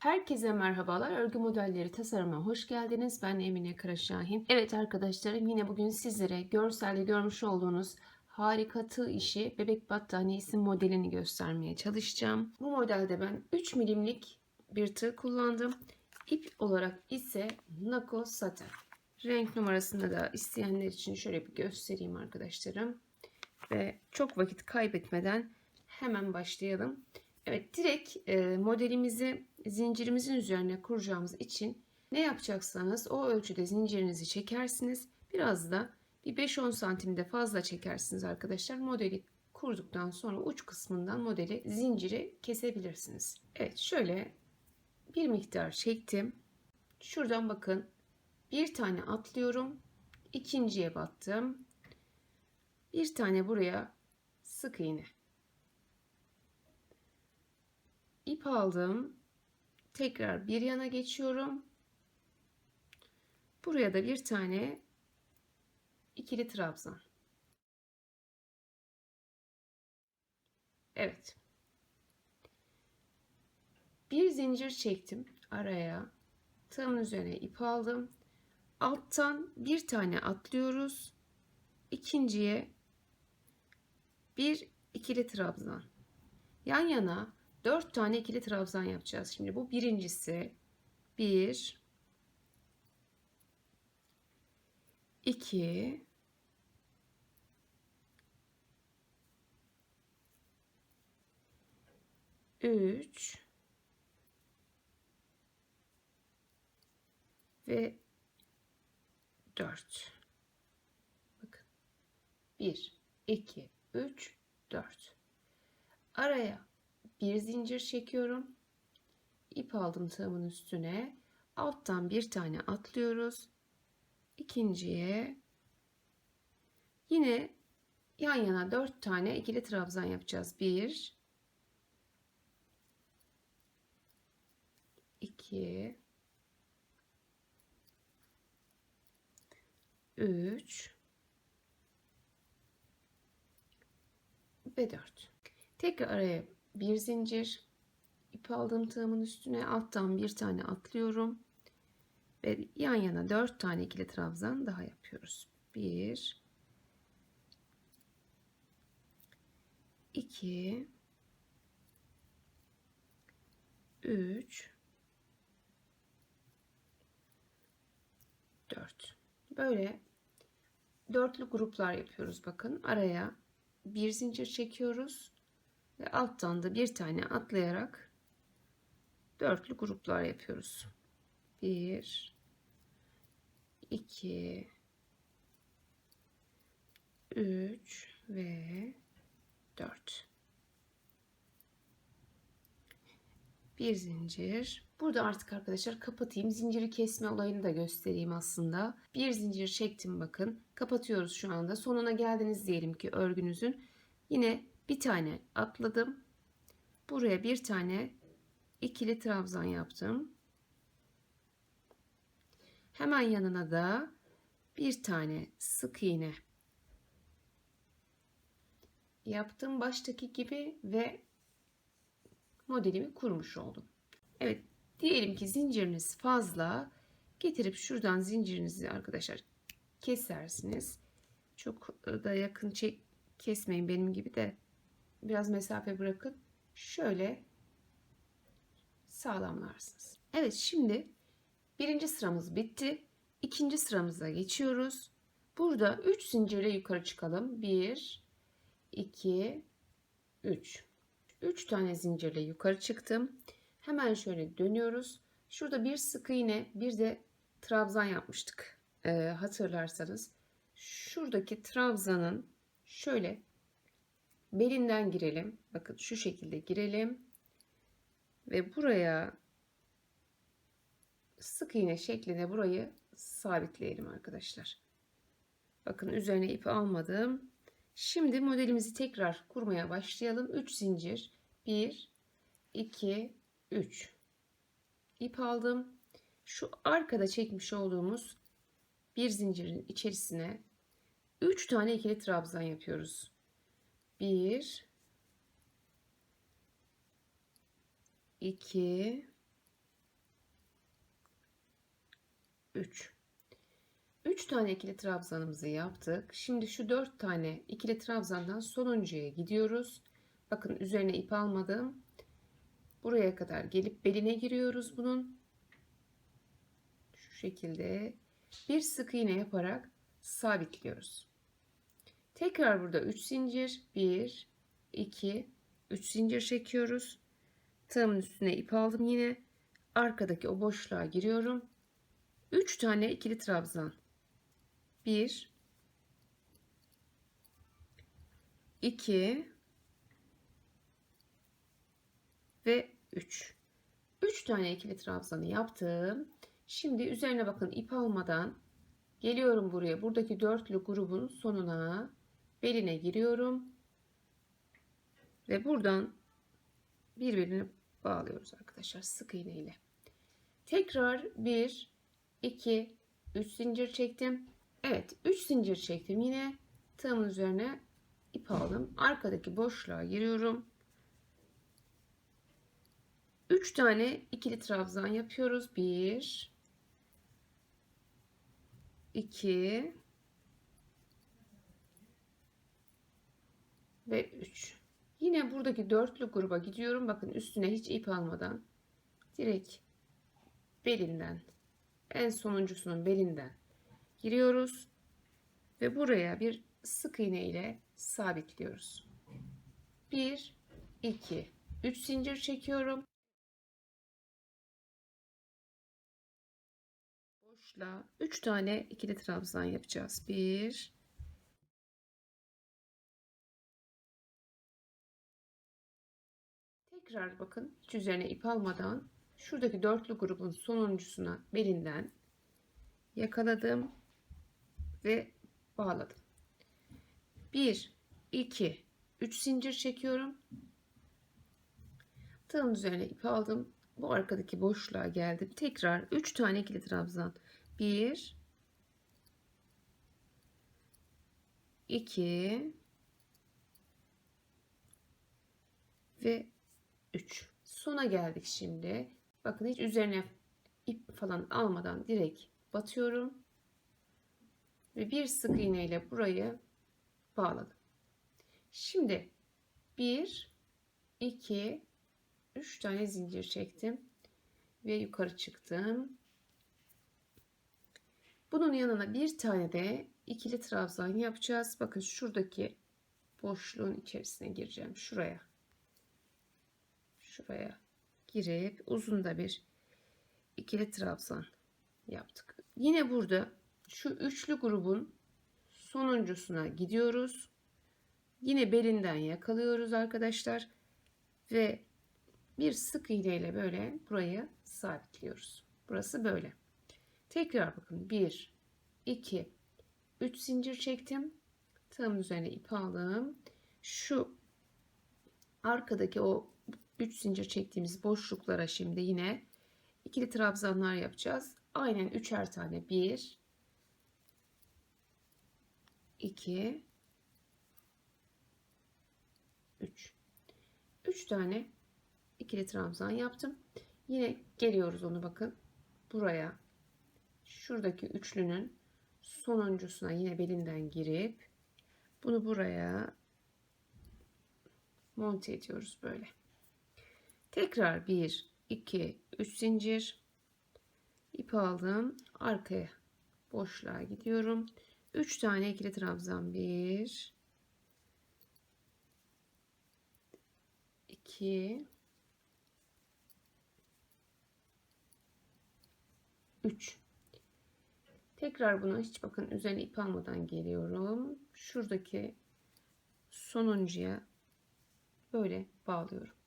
Herkese merhabalar. Örgü modelleri tasarıma hoş geldiniz. Ben Emine Karaşahin. Evet arkadaşlarım yine bugün sizlere görselde görmüş olduğunuz harika tığ işi bebek battaniyesi modelini göstermeye çalışacağım. Bu modelde ben 3 milimlik bir tığ kullandım. İp olarak ise Nako Saten. Renk numarasını da isteyenler için şöyle bir göstereyim arkadaşlarım. Ve çok vakit kaybetmeden hemen başlayalım. Evet direkt e, modelimizi zincirimizin üzerine kuracağımız için ne yapacaksanız o ölçüde zincirinizi çekersiniz. Biraz da bir 5-10 santimde fazla çekersiniz arkadaşlar. Modeli kurduktan sonra uç kısmından modeli zinciri kesebilirsiniz. Evet şöyle bir miktar çektim. Şuradan bakın bir tane atlıyorum. ikinciye battım. Bir tane buraya sık iğne. İp aldım. Tekrar bir yana geçiyorum. Buraya da bir tane ikili trabzan. Evet. Bir zincir çektim araya. Tığımın üzerine ip aldım. Alttan bir tane atlıyoruz. İkinciye bir ikili trabzan. Yan yana 4 tane ikili trabzan yapacağız. Şimdi bu birincisi. 1 2 3 ve 4 bakın. 1 2 3 4 araya bir zincir çekiyorum. İp aldım tığımın üstüne. Alttan bir tane atlıyoruz. İkinciye yine yan yana dört tane ikili trabzan yapacağız. Bir, iki, üç ve dört. Tekrar araya bir zincir ip aldığım tığımın üstüne alttan bir tane atlıyorum ve yan yana dört tane ikili trabzan daha yapıyoruz. Bir, iki, üç, dört. Böyle dörtlü gruplar yapıyoruz. Bakın araya bir zincir çekiyoruz ve alttan da bir tane atlayarak dörtlü gruplar yapıyoruz. 1 2 3 ve 4 bir zincir. Burada artık arkadaşlar kapatayım. Zinciri kesme olayını da göstereyim aslında. Bir zincir çektim bakın. Kapatıyoruz şu anda. Sonuna geldiniz diyelim ki örgünüzün. Yine bir tane atladım. Buraya bir tane ikili trabzan yaptım. Hemen yanına da bir tane sık iğne yaptım baştaki gibi ve modelimi kurmuş oldum. Evet diyelim ki zinciriniz fazla getirip şuradan zincirinizi arkadaşlar kesersiniz. Çok da yakın çek kesmeyin benim gibi de biraz mesafe bırakın. Şöyle sağlamlarsınız. Evet şimdi birinci sıramız bitti. İkinci sıramıza geçiyoruz. Burada 3 zincirle yukarı çıkalım. 1 2 3 3 tane zincirle yukarı çıktım. Hemen şöyle dönüyoruz. Şurada bir sık iğne, bir de trabzan yapmıştık. Ee, hatırlarsanız. Şuradaki trabzanın şöyle belinden girelim. Bakın şu şekilde girelim. Ve buraya sık iğne şeklinde burayı sabitleyelim arkadaşlar. Bakın üzerine ip almadım. Şimdi modelimizi tekrar kurmaya başlayalım. 3 zincir. 1 2 3 ip aldım. Şu arkada çekmiş olduğumuz bir zincirin içerisine 3 tane ikili trabzan yapıyoruz. 1 2 3. 3 tane ikili trabzanımızı yaptık. Şimdi şu 4 tane ikili trabzandan sonuncuya gidiyoruz. Bakın üzerine ip almadım. Buraya kadar gelip beline giriyoruz bunun. Şu şekilde bir sık iğne yaparak sabitliyoruz. Tekrar burada 3 zincir. 1 2 3 zincir çekiyoruz. Tığımın üstüne ip aldım yine. Arkadaki o boşluğa giriyorum. 3 tane ikili trabzan. 1 2 ve 3. 3 tane ikili trabzanı yaptım. Şimdi üzerine bakın ip almadan geliyorum buraya. Buradaki dörtlü grubun sonuna beline giriyorum. Ve buradan birbirini bağlıyoruz arkadaşlar sık iğne ile. Tekrar 1 2 3 zincir çektim. Evet 3 zincir çektim yine tığımın üzerine ip aldım. Arkadaki boşluğa giriyorum. 3 tane ikili trabzan yapıyoruz. 1 2 ve 3. Yine buradaki dörtlü gruba gidiyorum. Bakın üstüne hiç ip almadan direkt belinden en sonuncusunun belinden giriyoruz ve buraya bir sık iğne ile sabitliyoruz. 1 2 3 zincir çekiyorum. Boşla 3 tane ikili trabzan yapacağız. 1 Tekrar bakın hiç üzerine ip almadan şuradaki dörtlü grubun sonuncusuna belinden yakaladım ve bağladım. 1 2 3 zincir çekiyorum. Tığın üzerine ip aldım. Bu arkadaki boşluğa geldim. Tekrar 3 tane ikili trabzan. 1 2 ve 3. Sona geldik şimdi. Bakın hiç üzerine ip falan almadan direkt batıyorum. Ve bir sık iğne ile burayı bağladım. Şimdi 1 2 3 tane zincir çektim ve yukarı çıktım. Bunun yanına bir tane de ikili trabzan yapacağız. Bakın şuradaki boşluğun içerisine gireceğim. Şuraya. Şuraya girip uzun da bir ikili trabzan yaptık. Yine burada şu üçlü grubun sonuncusuna gidiyoruz. Yine belinden yakalıyoruz arkadaşlar. Ve bir sık iğne böyle burayı sabitliyoruz. Burası böyle. Tekrar bakın 1 2 3 zincir çektim. Tığımın üzerine ip aldım. Şu arkadaki o 3 zincir çektiğimiz boşluklara şimdi yine ikili trabzanlar yapacağız. Aynen üçer tane 1 2 3 3 tane ikili trabzan yaptım. Yine geliyoruz onu bakın. Buraya şuradaki üçlünün sonuncusuna yine belinden girip bunu buraya monte ediyoruz böyle. Tekrar 1 2 3 zincir. İp aldım. Arkaya boşluğa gidiyorum. 3 tane ikili trabzan. 1 2 3 tekrar bunu hiç bakın üzerine ip almadan geliyorum. Şuradaki sonuncuya böyle bağlıyorum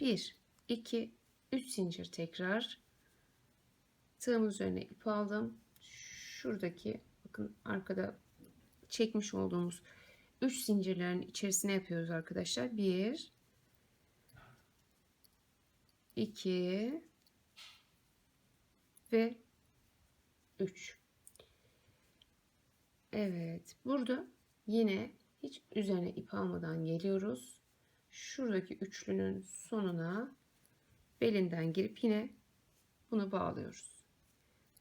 1 2 3 zincir tekrar. Tığım üzerine ip aldım. Şuradaki bakın arkada çekmiş olduğumuz 3 zincirlerin içerisine yapıyoruz arkadaşlar. 1 2 ve 3 Evet burada yine hiç üzerine ip almadan geliyoruz şuradaki üçlünün sonuna belinden girip yine bunu bağlıyoruz.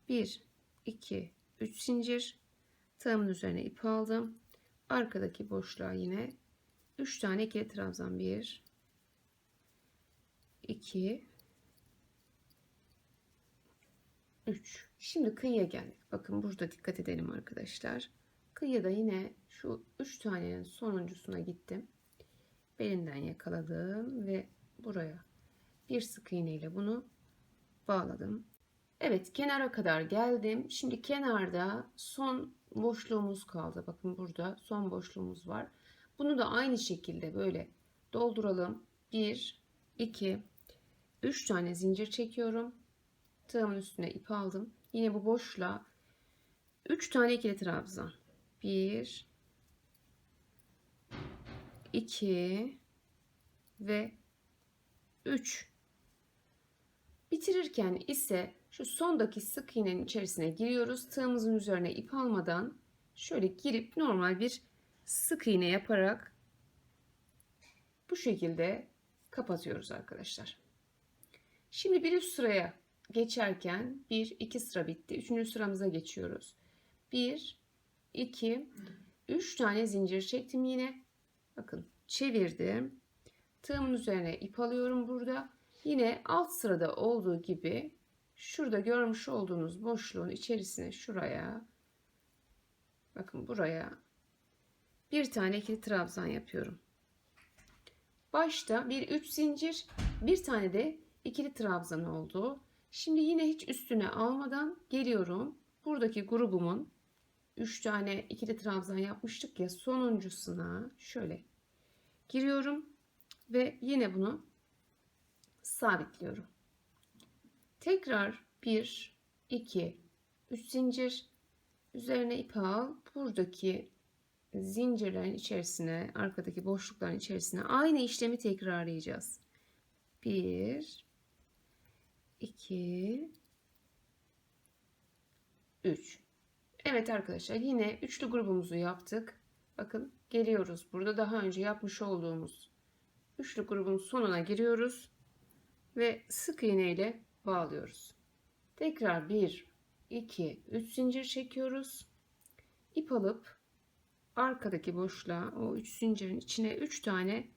1 2 3 zincir. Tığımın üzerine ip aldım. Arkadaki boşluğa yine 3 tane ikili trabzan. 1 2 3 şimdi kıyıya geldik. Bakın burada dikkat edelim arkadaşlar. Kıyıda yine şu 3 tanenin sonuncusuna gittim belinden yakaladım ve buraya bir sık iğne ile bunu bağladım Evet kenara kadar geldim. Şimdi kenarda son boşluğumuz kaldı. Bakın burada son boşluğumuz var. Bunu da aynı şekilde böyle dolduralım. 1, 2, 3 tane zincir çekiyorum. Tığımın üstüne ip aldım. Yine bu boşluğa 3 tane ikili trabzan. 1, 2 ve 3. Bitirirken ise şu sondaki sık iğnenin içerisine giriyoruz. Tığımızın üzerine ip almadan şöyle girip normal bir sık iğne yaparak bu şekilde kapatıyoruz arkadaşlar. Şimdi bir üst sıraya geçerken 1 2 sıra bitti. Üçüncü sıramıza geçiyoruz. 1 2 3 tane zincir çektim yine. Bakın çevirdim. Tığımın üzerine ip alıyorum burada. Yine alt sırada olduğu gibi şurada görmüş olduğunuz boşluğun içerisine şuraya bakın buraya bir tane ikili trabzan yapıyorum. Başta bir üç zincir bir tane de ikili trabzan oldu. Şimdi yine hiç üstüne almadan geliyorum. Buradaki grubumun 3 tane ikili trabzan yapmıştık ya sonuncusuna şöyle giriyorum ve yine bunu sabitliyorum. Tekrar 1, 2, 3 zincir üzerine ip al. Buradaki zincirlerin içerisine, arkadaki boşlukların içerisine aynı işlemi tekrarlayacağız. 1, 2, 3. Evet arkadaşlar yine üçlü grubumuzu yaptık. Bakın geliyoruz. Burada daha önce yapmış olduğumuz üçlü grubun sonuna giriyoruz ve sık iğne ile bağlıyoruz. Tekrar 1 2 3 zincir çekiyoruz. İp alıp arkadaki boşluğa o 3 zincirin içine 3 tane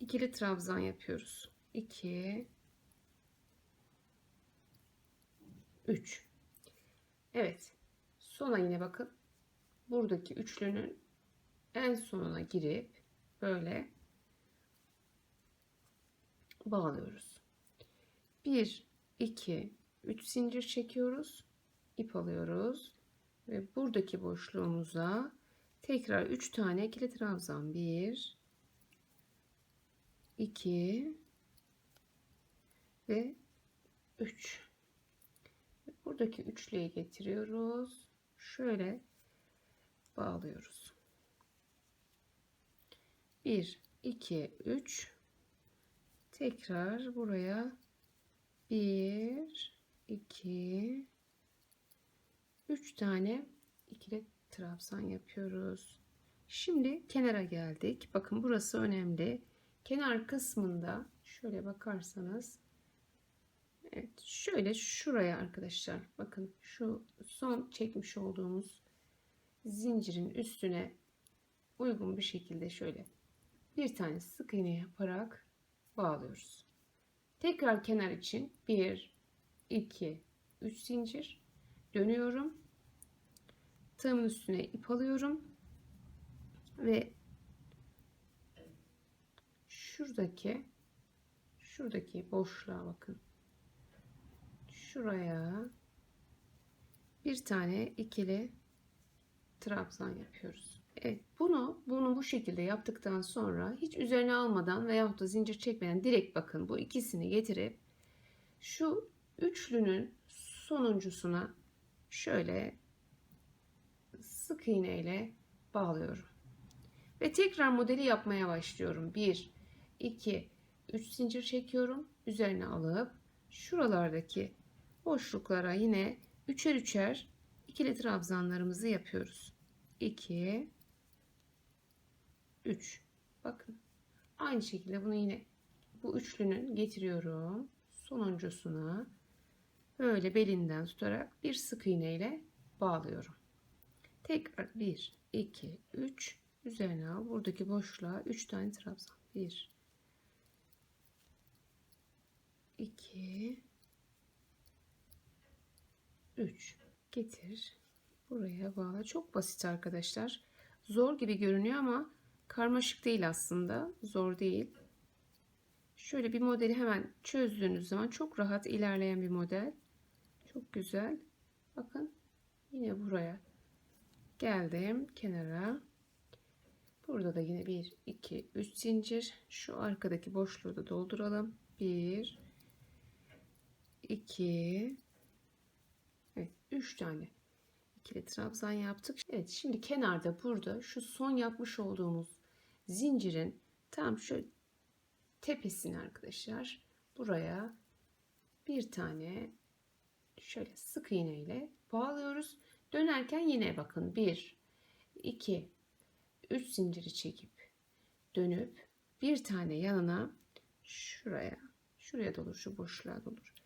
ikili trabzan yapıyoruz. 2 3 Evet. Sona yine bakın. Buradaki üçlünün en sonuna girip böyle bağlıyoruz. 1 2 3 zincir çekiyoruz. ip alıyoruz ve buradaki boşluğumuza tekrar 3 tane ikili trabzan 1 2 ve 3 buradaki üçlüye getiriyoruz şöyle bağlıyoruz 1 2 3 tekrar buraya 1 2 3 tane ikili trabzan yapıyoruz. Şimdi kenara geldik. Bakın burası önemli. Kenar kısmında şöyle bakarsanız Evet, şöyle şuraya arkadaşlar bakın şu son çekmiş olduğumuz zincirin üstüne uygun bir şekilde şöyle bir tane sık iğne yaparak bağlıyoruz. Tekrar kenar için 1 2 3 zincir dönüyorum. Tığımın üstüne ip alıyorum ve şuradaki şuradaki boşluğa bakın. Şuraya bir tane ikili trabzan yapıyoruz. Evet, bunu bunu bu şekilde yaptıktan sonra hiç üzerine almadan veyahut da zincir çekmeden direkt bakın bu ikisini getirip şu üçlünün sonuncusuna şöyle sık iğne ile bağlıyorum. Ve tekrar modeli yapmaya başlıyorum. 1 2 3 zincir çekiyorum. Üzerine alıp şuralardaki boşluklara yine üçer üçer ikili trabzanlarımızı yapıyoruz. 2 3. Bakın. Aynı şekilde bunu yine bu üçlünün getiriyorum. Sonuncusuna böyle belinden tutarak bir sık iğne ile bağlıyorum. Tekrar 1, 2, 3 üzerine al. Buradaki boşluğa 3 tane trabzan. 1, 2, 3 getir. Buraya bağla. Çok basit arkadaşlar. Zor gibi görünüyor ama karmaşık değil aslında. Zor değil. Şöyle bir modeli hemen çözdüğünüz zaman çok rahat ilerleyen bir model. Çok güzel. Bakın yine buraya geldim kenara. Burada da yine 1, 2, 3 zincir. Şu arkadaki boşluğu da dolduralım. 1, 2, evet 3 tane ikili trabzan yaptık. Evet şimdi kenarda burada şu son yapmış olduğumuz zincirin tam şu tepesine arkadaşlar buraya bir tane şöyle sık iğne ile bağlıyoruz. Dönerken yine bakın 1 2 3 zinciri çekip dönüp bir tane yanına şuraya şuraya dolur şu boşluğa dolur.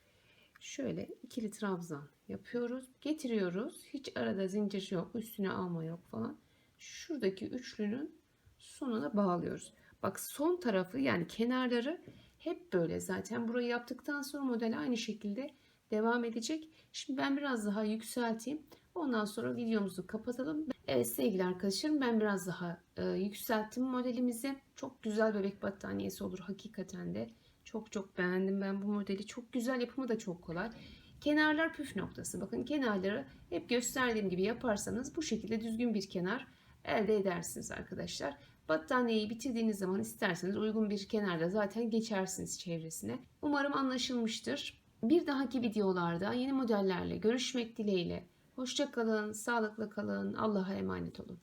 Şöyle ikili trabzan yapıyoruz. Getiriyoruz. Hiç arada zincir yok. Üstüne alma yok falan. Şuradaki üçlünün sonuna bağlıyoruz. Bak son tarafı yani kenarları hep böyle zaten burayı yaptıktan sonra model aynı şekilde devam edecek. Şimdi ben biraz daha yükselteyim. Ondan sonra videomuzu kapatalım. Evet sevgili arkadaşlarım ben biraz daha e, yükselttim modelimizi. Çok güzel bebek battaniyesi olur hakikaten de. Çok çok beğendim ben bu modeli. Çok güzel yapımı da çok kolay. Kenarlar püf noktası. Bakın kenarları hep gösterdiğim gibi yaparsanız bu şekilde düzgün bir kenar elde edersiniz arkadaşlar. Battaniyeyi bitirdiğiniz zaman isterseniz uygun bir kenarda zaten geçersiniz çevresine. Umarım anlaşılmıştır. Bir dahaki videolarda yeni modellerle görüşmek dileğiyle. Hoşça kalın, sağlıklı kalın, Allah'a emanet olun.